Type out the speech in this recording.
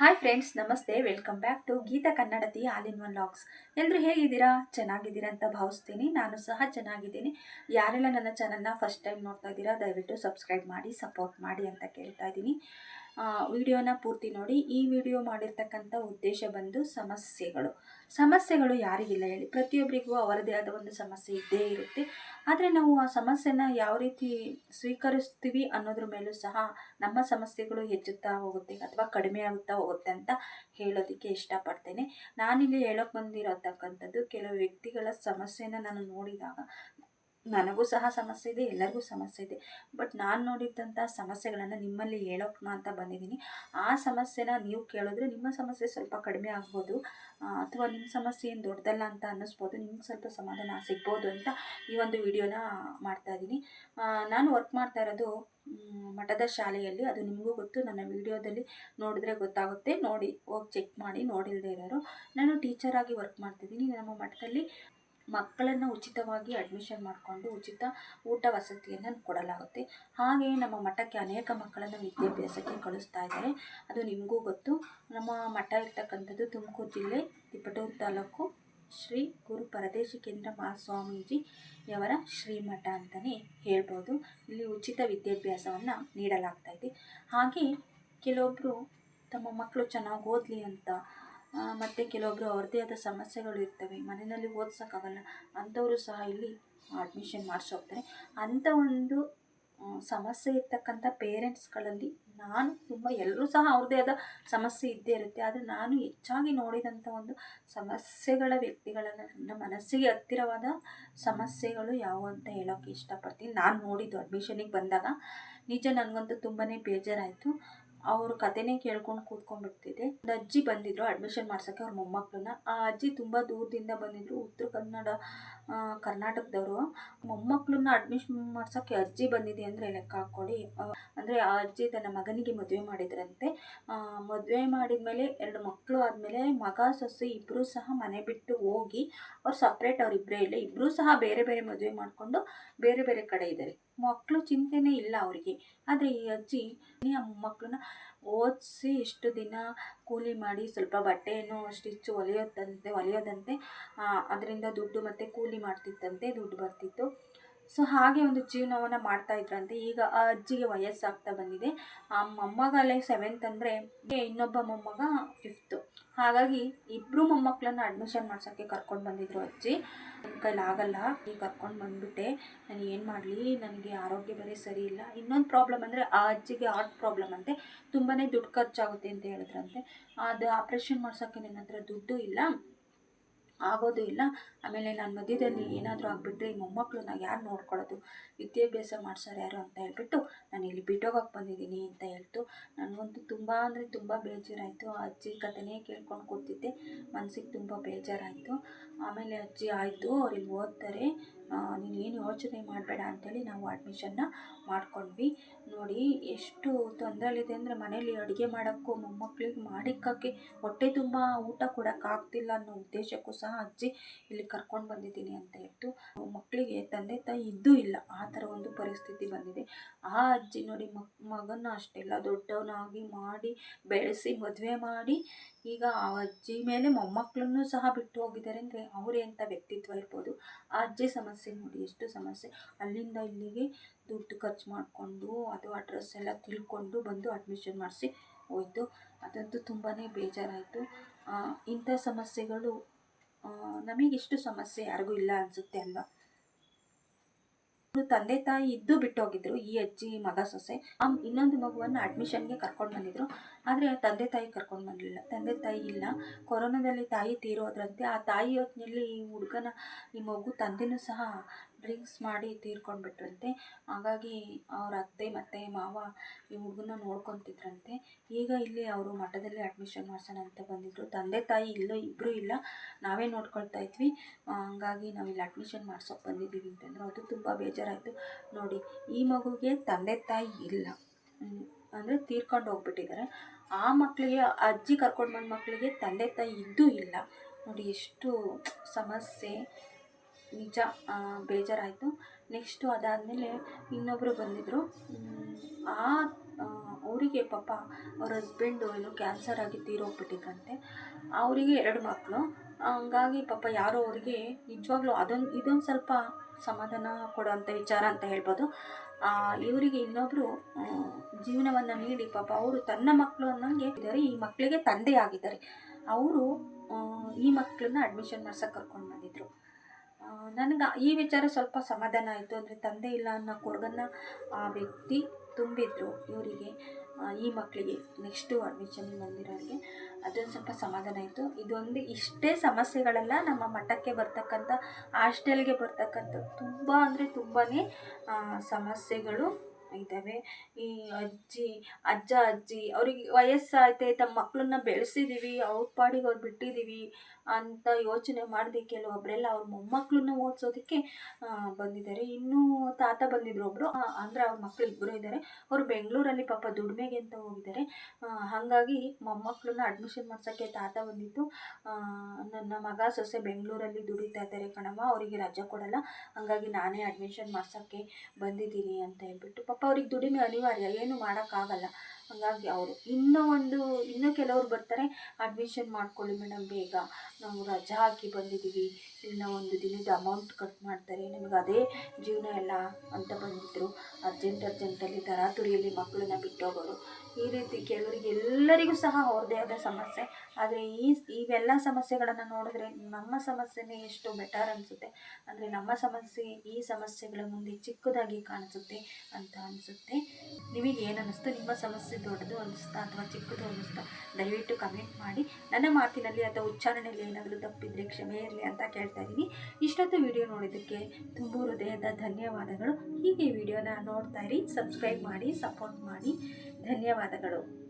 Hi friends ನಮಸ್ತೆ. Welcome back to Geetha Kannadathi all in one logs ಎಲ್ಲರೂ ಹೇಗಿದ್ದೀರಾ? ಚೆನ್ನಾಗಿದ್ದೀರಾ ಅಂತ ಭಾವಿಸ್ತೀನಿ. ನಾನು ಸಹ ಚೆನ್ನಾಗಿದ್ದೀನಿ. ಯಾರೆಲ್ಲ ನನ್ನ ಚಾನಲ್ನ ಫಸ್ಟ್ ಟೈಮ್ ನೋಡ್ತಾ ಇದ್ದೀರಾ, ದಯವಿಟ್ಟು ಸಬ್ಸ್ಕ್ರೈಬ್ ಮಾಡಿ ಸಪೋರ್ಟ್ ಮಾಡಿ ಅಂತ ಕೇಳ್ತಾ ಇದ್ದೀನಿ. ವಿಡಿಯೋನ ಪೂರ್ತಿ ನೋಡಿ. ಈ ವಿಡಿಯೋ ಮಾಡಿರ್ತಕ್ಕಂಥ ಉದ್ದೇಶ ಬಂದು ಸಮಸ್ಯೆಗಳು. ಸಮಸ್ಯೆಗಳು ಯಾರಿಗಿಲ್ಲ ಹೇಳಿ. ಪ್ರತಿಯೊಬ್ಬರಿಗೂ ಅವರದೇ ಆದ ಒಂದು ಸಮಸ್ಯೆ ಇದ್ದೇ ಇರುತ್ತೆ. ಆದರೆ ನಾವು ಆ ಸಮಸ್ಯೆನ ಯಾವ ರೀತಿ ಸ್ವೀಕರಿಸ್ತೀವಿ ಅನ್ನೋದ್ರ ಮೇಲೂ ಸಹ ನಮ್ಮ ಸಮಸ್ಯೆಗಳು ಹೆಚ್ಚುತ್ತಾ ಹೋಗುತ್ತೆ ಅಥವಾ ಕಡಿಮೆ ಆಗುತ್ತಾ ಹೋಗುತ್ತೆ ಅಂತ ಹೇಳೋದಕ್ಕೆ ಇಷ್ಟಪಡ್ತೇನೆ. ನಾನಿಲ್ಲಿ ಹೇಳೋಕೆ ಬಂದಿರತಕ್ಕಂಥದ್ದು ಕೆಲವು ವ್ಯಕ್ತಿಗಳ ಸಮಸ್ಯೆನ ನಾನು ನೋಡಿದಾಗ ನನಗೂ ಸಹ ಸಮಸ್ಯೆ ಇದೆ, ಎಲ್ಲರಿಗೂ ಸಮಸ್ಯೆ ಇದೆ. ಬಟ್ ನಾನು ನೋಡಿದ್ದಂಥ ಸಮಸ್ಯೆಗಳನ್ನು ನಿಮ್ಮಲ್ಲಿ ಹೇಳೋಕೆ ಅಂತ ಬಂದಿದ್ದೀನಿ. ಆ ಸಮಸ್ಯೆನ ನೀವು ಕೇಳಿದ್ರೆ ನಿಮ್ಮ ಸಮಸ್ಯೆ ಸ್ವಲ್ಪ ಕಡಿಮೆ ಆಗ್ಬೋದು. ಅಥವಾ ನಿಮ್ಮ ಸಮಸ್ಯೆ ಏನು ದೊಡ್ಡದಲ್ಲ ಅಂತ ಅನ್ನಿಸ್ಬೋದು. ನಿಮ್ಗೆ ಸ್ವಲ್ಪ ಸಮಾಧಾನ ಸಿಗ್ಬೋದು ಅಂತ ಈ ಒಂದು ವಿಡಿಯೋನ ಮಾಡ್ತಾ ಇದ್ದೀನಿ. ನಾನು ವರ್ಕ್ ಮಾಡ್ತಾ ಇರೋದು ಮಠದ ಶಾಲೆಯಲ್ಲಿ. ಅದು ನಿಮಗೂ ಗೊತ್ತು. ನನ್ನ ವಿಡಿಯೋದಲ್ಲಿ ನೋಡಿದ್ರೆ ಗೊತ್ತಾಗುತ್ತೆ. ನೋಡಿ, ಹೋಗಿ ಚೆಕ್ ಮಾಡಿ ನೋಡಿಲ್ಲದೆ ಇರೋರು. ನಾನು ಟೀಚರಾಗಿ ವರ್ಕ್ ಮಾಡ್ತಿದ್ದೀನಿ. ನಮ್ಮ ಮಠದಲ್ಲಿ ಮಕ್ಕಳನ್ನು ಉಚಿತವಾಗಿ ಅಡ್ಮಿಷನ್ ಮಾಡಿಕೊಂಡು ಉಚಿತ ಊಟ ವಸತಿಯನ್ನು ಕೊಡಲಾಗುತ್ತೆ. ಹಾಗೆಯೇ ನಮ್ಮ ಮಠಕ್ಕೆ ಅನೇಕ ಮಕ್ಕಳನ್ನು ವಿದ್ಯಾಭ್ಯಾಸಕ್ಕೆ ಕಳಿಸ್ತಾ ಇದ್ದಾರೆ. ಅದು ನಿಮಗೂ ಗೊತ್ತು. ನಮ್ಮ ಮಠ ಇರ್ತಕ್ಕಂಥದ್ದು ತುಮಕೂರು ಜಿಲ್ಲೆ, ತಿಪಟೂರು ತಾಲೂಕು, ಶ್ರೀ ಗುರು ಪರದೇಶಿಕೇಂದ್ರ ಮಹಾಸ್ವಾಮೀಜಿಯವರ ಶ್ರೀಮಠ ಅಂತಲೇ ಹೇಳ್ಬೋದು. ಇಲ್ಲಿ ಉಚಿತ ವಿದ್ಯಾಭ್ಯಾಸವನ್ನು ನೀಡಲಾಗ್ತಾ ಇದೆ. ಹಾಗೆ ಕೆಲವೊಬ್ಬರು ತಮ್ಮ ಮಕ್ಕಳು ಚೆನ್ನಾಗಿ ಓದಲಿ ಅಂತ ಮತ್ತು ಕೆಲವೊಬ್ಬರು ಅವ್ರದ್ದೇ ಆದ ಸಮಸ್ಯೆಗಳು ಇರ್ತವೆ. ಮನೆಯಲ್ಲಿ ಓದ್ಸೋಕ್ಕಾಗಲ್ಲ. ಅಂಥವರು ಸಹ ಇಲ್ಲಿ ಅಡ್ಮಿಷನ್ ಮಾಡಿಸೋಗ್ತಾರೆ ಅಂಥ ಒಂದು ಸಮಸ್ಯೆ ಇರ್ತಕ್ಕಂಥ ಪೇರೆಂಟ್ಸ್ಗಳಲ್ಲಿ ನಾನು ತುಂಬ, ಎಲ್ಲರೂ ಸಹ ಅವ್ರದ್ದೇ ಆದ ಸಮಸ್ಯೆ ಇದ್ದೇ ಇರುತ್ತೆ. ಆದರೆ ನಾನು ಹೆಚ್ಚಾಗಿ ನೋಡಿದಂಥ ಒಂದು ಸಮಸ್ಯೆಗಳ ವ್ಯಕ್ತಿಗಳನ್ನು ನನ್ನ ಮನಸ್ಸಿಗೆ ಹತ್ತಿರವಾದ ಸಮಸ್ಯೆಗಳು ಯಾವುವು ಅಂತ ಹೇಳೋಕ್ಕೆ ಇಷ್ಟಪಡ್ತೀನಿ. ನಾನು ನೋಡಿದ್ದು ಅಡ್ಮಿಷನಿಗೆ ಬಂದಾಗ. ನಿಜ ನನಗಂತೂ ತುಂಬಾ ಬೇಜಾರಾಯಿತು. ಅವ್ರ ಕಥೆನೇ ಕೇಳ್ಕೊಂಡು ಕೂತ್ಕೊಂಡ್ಬಿಡ್ತಿದ್ದೆ ಒಂದು ಅಜ್ಜಿ ಬಂದಿದ್ರು ಅಡ್ಮಿಷನ್ ಮಾಡ್ಸೋಕ್ಕೆ ಅವ್ರ ಮೊಮ್ಮಕ್ಕಳನ್ನ. ಆ ಅಜ್ಜಿ ತುಂಬ ದೂರದಿಂದ ಬಂದಿದ್ರು, ಉತ್ತರ ಕನ್ನಡ ಕರ್ನಾಟಕದವರು. ಮೊಮ್ಮಕ್ಕಳನ್ನ ಅಡ್ಮಿಷನ್ ಮಾಡ್ಸೋಕ್ಕೆ ಅಜ್ಜಿ ಬಂದಿದೆ ಅಂದರೆ ಲೆಕ್ಕ ಹಾಕ್ಕೊಳ್ಳಿ ಅಂದರೆ ಆ ಅಜ್ಜಿ ತನ್ನ ಮಗನಿಗೆ ಮದುವೆ ಮಾಡಿದ್ರಂತೆ. ಮದುವೆ ಮಾಡಿದ ಮೇಲೆ ಎರಡು ಮಕ್ಕಳು ಆದಮೇಲೆ ಮಗ, ಸೊಸೆ ಇಬ್ಬರೂ ಸಹ ಮನೆ ಬಿಟ್ಟು ಹೋಗಿ ಅವ್ರು ಸಪ್ರೇಟ್ ಅವರಿಬ್ಬರೇ ಇಲ್ಲ. ಇಬ್ಬರೂ ಸಹ ಬೇರೆ ಬೇರೆ ಮದುವೆ ಮಾಡಿಕೊಂಡು ಬೇರೆ ಬೇರೆ ಕಡೆ ಇದ್ದಾರೆ. ಮಕ್ಕಳು ಚಿಂತೆನೇ ಇಲ್ಲ ಅವರಿಗೆ. ಆದರೆ ಈ ಅಜ್ಜಿ ಆ ಓದಿಸಿ ಇಷ್ಟು ದಿನ ಕೂಲಿ ಮಾಡಿ ಸ್ವಲ್ಪ ಬಟ್ಟೆಯನ್ನು ಸ್ಟಿಚ್ ಹೊಲಿಯೋದಂತೆ ಹೊಲಿಯೋದಂತೆ ಅದರಿಂದ ದುಡ್ಡು ಮತ್ತು ಕೂಲಿ ಮಾಡ್ತಿತ್ತಂತೆ, ದುಡ್ಡು ಬರ್ತಿತ್ತು. ಸೊ ಹಾಗೆ ಒಂದು ಜೀವನವನ್ನು ಮಾಡ್ತಾ ಇದ್ರಂತೆ. ಈಗ ಆ ಅಜ್ಜಿಗೆ ವಯಸ್ಸಾಗ್ತಾ ಬಂದಿದೆ. ಆ ಮೊಮ್ಮಗಲೇ ಸೆವೆಂತ್ ಅಂದರೆ ಇನ್ನೊಬ್ಬ ಮೊಮ್ಮಗ ಫಿಫ್ತು ಹಾಗಾಗಿ ಇಬ್ಬರು ಮೊಮ್ಮಕ್ಕಳನ್ನು ಅಡ್ಮಿಷನ್ ಮಾಡ್ಸೋಕ್ಕೆ ಕರ್ಕೊಂಡು ಬಂದಿದ್ರು ಅಜ್ಜಿ. ನನ್ನ ಕೈಲಿ ಆಗಲ್ಲ ಈಗ ಕರ್ಕೊಂಡು ಬಂದುಬಿಟ್ಟೆ. ನಾನು ಏನು ಮಾಡಲಿ? ನನಗೆ ಆರೋಗ್ಯ ಬೇರೆ ಸರಿ ಇಲ್ಲ. ಇನ್ನೊಂದು ಪ್ರಾಬ್ಲಮ್ ಅಂದರೆ ಆ ಅಜ್ಜಿಗೆ ಹಾರ್ಟ್ ಪ್ರಾಬ್ಲಮ್ ಅಂತೆ. ತುಂಬಾ ದುಡ್ಡು ಖರ್ಚಾಗುತ್ತೆ ಅಂತ ಹೇಳಿದ್ರಂತೆ. ಅದು ಆಪ್ರೇಷನ್ ಮಾಡ್ಸೋಕ್ಕೆ ನನ್ನ ಹತ್ರ ದುಡ್ಡು ಇಲ್ಲ. ಆಗೋದು ಇಲ್ಲ. ಆಮೇಲೆ ನಾನು ಮಧ್ಯದಲ್ಲಿ ಏನಾದರೂ ಆಗಿಬಿಟ್ರೆ ಈ ಮೊಮ್ಮಕ್ಕಳನ್ನ ಯಾರು ನೋಡ್ಕೊಳ್ಳೋದು? ವಿದ್ಯಾಭ್ಯಾಸ ಮಾಡ್ಸೋರು ಯಾರು ಅಂತ ಹೇಳ್ಬಿಟ್ಟು ನಾನು ಇಲ್ಲಿ ಬಿಟ್ಟೋಗಕ್ಕೆ ಬಂದಿದ್ದೀನಿ ಅಂತ ಹೇಳ್ತು. ನನಗಂತೂ ತುಂಬ ಅಂದರೆ ತುಂಬ ಬೇಜಾರಾಯಿತು. ಅಜ್ಜಿ ಕಥೆನೇ ಕೇಳ್ಕೊಂಡು ಕೂತಿದ್ದೆ. ಮನಸ್ಸಿಗೆ ತುಂಬ ಬೇಜಾರಾಯಿತು. ಆಮೇಲೆ ಅಜ್ಜಿ ಆಯಿತು. ಅವ್ರಿಗೆ ಓದ್ತಾರೆ. ನೀನೇನು ಯೋಚನೆ ಮಾಡಬೇಡ ಅಂಥೇಳಿ ನಾವು ಅಡ್ಮಿಷನ್ನ ಮಾಡ್ಕೊಂಡ್ವಿ. ನೋಡಿ, ಎಷ್ಟು ತೊಂದರೆಲಿದೆ ಅಂದರೆ ಮನೇಲಿ ಅಡುಗೆ ಮಾಡೋಕ್ಕೂ ಮೊಮ್ಮಕ್ಕಳಿಗೆ ಮಾಡಿಕ್ಕಕ್ಕೆ ಹೊಟ್ಟೆ ತುಂಬ ಊಟ ಕೊಡೋಕ್ಕಾಗ್ತಿಲ್ಲ ಅನ್ನೋ ಉದ್ದೇಶಕ್ಕೂ ಸಹ ಅಜ್ಜಿ ಇಲ್ಲಿ ಕರ್ಕೊಂಡು ಬಂದಿದ್ದೀನಿ ಅಂತ ಹೇಳ್ತು. ಮಕ್ಕಳಿಗೆ ತಂದೆ ತಾಯಿ ಇದ್ದೂ ಇಲ್ಲ, ಆ ಥರ ಒಂದು ಪರಿಸ್ಥಿತಿ ಬಂದಿದೆ. ಆ ಅಜ್ಜಿ ನೋಡಿ, ಮಕ್ ಮಗನ ಅಷ್ಟೆಲ್ಲ ದೊಡ್ಡವನಾಗಿ ಮಾಡಿ, ಬೆಳೆಸಿ, ಮದುವೆ ಮಾಡಿ, ಈಗ ಆ ಅಜ್ಜಿ ಮೇಲೆ ಮೊಮ್ಮಕ್ಕಳನ್ನು ಸಹ ಬಿಟ್ಟು ಹೋಗಿದ್ದಾರೆ ಅಂದರೆ ಅವರೇ ಅಂತ ವ್ಯಕ್ತಿತ್ವ ಇರ್ಬೋದು? ಆ ಅಜ್ಜಿ ಸಮಸ್ಯೆ ನೋಡಿ, ಎಷ್ಟು ಸಮಸ್ಯೆ. ಅಲ್ಲಿಂದ ಇಲ್ಲಿಗೆ ದುಡ್ಡು ಖರ್ಚು ಮಾಡಿಕೊಂಡು ಅದು ಅಡ್ರೆಸ್ ಎಲ್ಲ ತಿಳ್ಕೊಂಡು ಬಂದು ಅಡ್ಮಿಷನ್ ಮಾಡಿಸಿ ಹೋಯ್ತು. ಅದಂತೂ ತುಂಬಾ ಬೇಜಾರಾಯಿತು. ಇಂಥ ಸಮಸ್ಯೆಗಳು ನಮಗಿಷ್ಟು ಸಮಸ್ಯೆ ಯಾರಿಗೂ ಇಲ್ಲ ಅನಿಸುತ್ತೆ ಅಲ್ವಾ? ತಂದೆ ತಾಯಿ ಇದ್ದು ಬಿಟ್ಟೋಗಿದ್ರು, ಈ ಅಜ್ಜಿ, ಮಗ, ಸೊಸೆ. ಇನ್ನೊಂದು ಮಗುವನ್ನು ಅಡ್ಮಿಷನ್ಗೆ ಕರ್ಕೊಂಡು ಬಂದಿದ್ರು. ಆದರೆ ತಂದೆ ತಾಯಿ ಕರ್ಕೊಂಡು ಬಂದಿಲ್ಲ. ತಂದೆ ತಾಯಿ ಇಲ್ಲ. ಕೊರೋನಾದಲ್ಲಿ ತಾಯಿ ತೀರೋದ್ರಂತೆ. ಆ ತಾಯಿ ಹೊತ್ತಿನಲ್ಲಿ ಈ ಹುಡುಗನ, ಈ ಮಗು ತಂದೆನೂ ಸಹ ಡ್ರಿಂಕ್ಸ್ ಮಾಡಿ ತೀರ್ಕೊಂಡ್ಬಿಟ್ರಂತೆ. ಹಾಗಾಗಿ ಅವ್ರ ಅತ್ತೆ ಮತ್ತು ಮಾವ ಈ ಹುಡುಗನ ನೋಡ್ಕೊತಿದ್ರಂತೆ. ಈಗ ಇಲ್ಲಿ ಅವರು ಮಠದಲ್ಲಿ ಅಡ್ಮಿಷನ್ ಮಾಡ್ಸೋಣ ಅಂತ ಬಂದಿದ್ರು. ತಂದೆ ತಾಯಿ ಇಲ್ಲೋ ಇಬ್ಬರೂ ಇಲ್ಲ. ನಾವೇ ನೋಡ್ಕೊಳ್ತಾ ಇದ್ವಿ. ಹಂಗಾಗಿ ನಾವು ಇಲ್ಲಿ ಅಡ್ಮಿಷನ್ ಮಾಡ್ಸೋಕೆ ಬಂದಿದ್ದೀವಿ ಅಂತಂದ್ರೆ. ಅದು ತುಂಬ ಬೇಜಾರಾಯಿತು. ನೋಡಿ, ಈ ಮಗುಗೆ ತಂದೆ ತಾಯಿ ಇಲ್ಲ. ಅಂದರೆ ತೀರ್ಕೊಂಡು ಹೋಗ್ಬಿಟ್ಟಿದ್ದಾರೆ. ಆ ಮಕ್ಕಳಿಗೆ ಅಜ್ಜಿ ಕರ್ಕೊಂಡು ಬಂದ ಮಕ್ಕಳಿಗೆ ತಂದೆ ತಾಯಿ ಇದ್ದೂ ಇಲ್ಲ. ನೋಡಿ, ಎಷ್ಟು ಸಮಸ್ಯೆ. ನಿಜ ಬೇಜಾರಾಯಿತು. ನೆಕ್ಸ್ಟು ಅದಾದಮೇಲೆ ಇನ್ನೊಬ್ಬರು ಬಂದಿದ್ದರು ಆ ಅವರಿಗೆ ಪಾಪ ಅವ್ರ ಹಸ್ಬೆಂಡು ಏನು ಕ್ಯಾನ್ಸರ್ ಆಗಿ ತೀರೋಗ್ಬಿಟ್ಟಿದ್ರಂತೆ. ಅವರಿಗೆ ಎರಡು ಮಕ್ಕಳು ಹಂಗಾಗಿ ಪಾಪ ಯಾರೋ ಅವರಿಗೆ ನಿಜವಾಗ್ಲೂ ಅದೊಂದು, ಇದೊಂದು ಸ್ವಲ್ಪ ಸಮಾಧಾನ ಕೊಡುವಂಥ ವಿಚಾರ ಅಂತ ಹೇಳ್ಬೋದು. ಇವರಿಗೆ ಇನ್ನೊಬ್ಬರು ಜೀವನವನ್ನು ನೀಡಿ. ಪಾಪ ಅವರು ತನ್ನ ಮಕ್ಕಳು ಅನ್ನಂಗೆ ಇದ್ದಾರೆ. ಈ ಮಕ್ಕಳಿಗೆ ತಂದೆ ಆಗಿದ್ದಾರೆ. ಅವರು ಈ ಮಕ್ಕಳನ್ನ ಅಡ್ಮಿಷನ್ ಮಾಡ್ಸಕ್ಕೆ ಕರ್ಕೊಂಡು ಬಂದಿದ್ರು. ನನಗೆ ಈ ವಿಚಾರ ಸ್ವಲ್ಪ ಸಮಾಧಾನ ಆಯಿತು. ಅಂದರೆ ತಂದೆ ಇಲ್ಲ ಅನ್ನೋ ಕೊರಗನ್ನು ಆ ವ್ಯಕ್ತಿ ತುಂಬಿದ್ರು ಇವರಿಗೆ. ಈ ಮಕ್ಕಳಿಗೆ ನೆಕ್ಸ್ಟು ಅಡ್ಮಿಷನ್ ಬಂದಿರೋರಿಗೆ ಅದೊಂದು ಸ್ವಲ್ಪ ಸಮಾಧಾನ ಆಯಿತು. ಇದೊಂದು ಇಷ್ಟೇ ಸಮಸ್ಯೆಗಳೆಲ್ಲ, ನಮ್ಮ ಮಠಕ್ಕೆ ಬರ್ತಕ್ಕಂಥ ಹಾಸ್ಟೆಲ್ಗೆ ಬರ್ತಕ್ಕಂಥ ತುಂಬ ಅಂದರೆ ತುಂಬಾ ಸಮಸ್ಯೆಗಳು. ಇದ್ದಾವೆ ಈ ಅಜ್ಜಿ, ಅಜ್ಜ, ಅಜ್ಜಿ ಅವ್ರಿಗೆ ವಯಸ್ಸಾಯ್ತೆ, ತಮ್ಮ ಮಕ್ಕಳನ್ನ ಬೆಳೆಸಿದ್ದೀವಿ ಅವ್ರ ಪಾಡಿಗೆ ಅವ್ರು ಬಿಟ್ಟಿದ್ದೀವಿ ಅಂತ ಯೋಚನೆ ಮಾಡದೆ ಕೆಲವೊಬ್ಬರೆಲ್ಲ ಅವ್ರ ಮೊಮ್ಮಕ್ಕಳನ್ನ ಓದಿಸೋದಕ್ಕೆ ಬಂದಿದ್ದಾರೆ. ಇನ್ನೂ ತಾತ ಬಂದಿದ್ರು ಒಬ್ಬರು ಅಂದರೆ ಅವ್ರ ಮಕ್ಕಳು ಇಬ್ಬರು ಇದ್ದಾರೆ ಅವರು ಬೆಂಗಳೂರಲ್ಲಿ ಪಾಪ ದುಡಿಮೆಗೆ ಅಂತ ಹೋಗಿದ್ದಾರೆ. ಹಾಗಾಗಿ ಮೊಮ್ಮಕ್ಕಳನ್ನ ಅಡ್ಮಿಷನ್ ಮಾಡ್ಸೋಕ್ಕೆ ತಾತ ಬಂದಿತ್ತು ನನ್ನ ಮಗ ಸೊಸೆ ಬೆಂಗಳೂರಲ್ಲಿ ದುಡಿತಾ ಇದ್ದಾರೆ ಕಣಮ್ಮ ಅವರಿಗೆ ರಜೆ ಕೊಡಲ್ಲ. ಹಾಗಾಗಿ ನಾನೇ ಅಡ್ಮಿಷನ್ ಮಾಡ್ಸೋಕ್ಕೆ ಬಂದಿದ್ದೀನಿ ಅಂತ ಹೇಳ್ಬಿಟ್ಟು ಪಾಪ ಅವ್ರಿಗೆ ದುಡಿಮೆ ಅನಿವಾರ್ಯ ಏನು ಮಾಡೋಕ್ಕಾಗಲ್ಲ. ಹಾಗಾಗಿ ಅವರು ಇನ್ನೂ ಒಂದು, ಇನ್ನೂ ಕೆಲವರು ಬರ್ತಾರೆ ಅಡ್ಮಿಷನ್ ಮಾಡ್ಕೊಳ್ಳಿ ಮೇಡಮ್ ಬೇಗ. ನಾವು ರಜಾ ಹಾಕಿ ಬಂದಿದ್ದೀವಿ. ಇನ್ನು ಒಂದು ದಿನದ ಅಮೌಂಟ್ ಕಟ್ ಮಾಡ್ತಾರೆ. ನಮಗೆ ಅದೇ ಜೀವನ ಎಲ್ಲ ಅಂತ ಬಂದಿದ್ದರು ಅರ್ಜೆಂಟ್ ಅರ್ಜೆಂಟಲ್ಲಿ ತರಾತುರಿಯಲ್ಲಿ ಮಕ್ಕಳನ್ನ ಬಿಟ್ಟೋಗೋರು. ಈ ರೀತಿ ಕೆಲವರಿಗೆ ಎಲ್ಲರಿಗೂ ಸಹ ಅವ್ರದ್ದೇ ಆದ ಸಮಸ್ಯೆ. ಆದರೆ ಈ, ಇವೆಲ್ಲ ಸಮಸ್ಯೆಗಳನ್ನು ನೋಡಿದ್ರೆ ನಮ್ಮ ಸಮಸ್ಯೆನೇ ಎಷ್ಟು ಬೆಟರ್ ಅನಿಸುತ್ತೆ. ಅಂದರೆ ನಮ್ಮ ಸಮಸ್ಯೆ ಈ ಸಮಸ್ಯೆಗಳ ಮುಂದೆ ಚಿಕ್ಕದಾಗಿ ಕಾಣಿಸುತ್ತೆ ಅಂತ ಅನಿಸುತ್ತೆ. ನಿಮಗೆ ಏನು ಅನ್ನಿಸ್ತು ನಿಮ್ಮ ಸಮಸ್ಯೆ ದೊಡ್ಡದು ಅನ್ನಿಸ್ತಾ ಅಥವಾ ಚಿಕ್ಕದು ಅನ್ನಿಸ್ತಾ, ದಯವಿಟ್ಟು ಕಮೆಂಟ್ ಮಾಡಿ. ನನ್ನ ಮಾತಿನಲ್ಲಿ ಅಥವಾ ಉಚ್ಚಾರಣೆಯಲ್ಲಿ ಏನಾದರೂ ತಪ್ಪಿದ್ರೆ ಕ್ಷಮೆ ಇರಲಿ ಅಂತ ಕೇಳ್ತಾ ಇದ್ದೀನಿ. ಇಷ್ಟೊತ್ತು ವಿಡಿಯೋ ನೋಡಿದ್ದಕ್ಕೆ ತುಂಬ ಹೃದಯದ ಧನ್ಯವಾದಗಳು. ಹೀಗೆ ವಿಡಿಯೋನ ನೋಡ್ತಾ ಇರಿ ಸಬ್ಸ್ಕ್ರೈಬ್ ಮಾಡಿ ಸಪೋರ್ಟ್ ಮಾಡಿ. ಧನ್ಯವಾದಗಳು.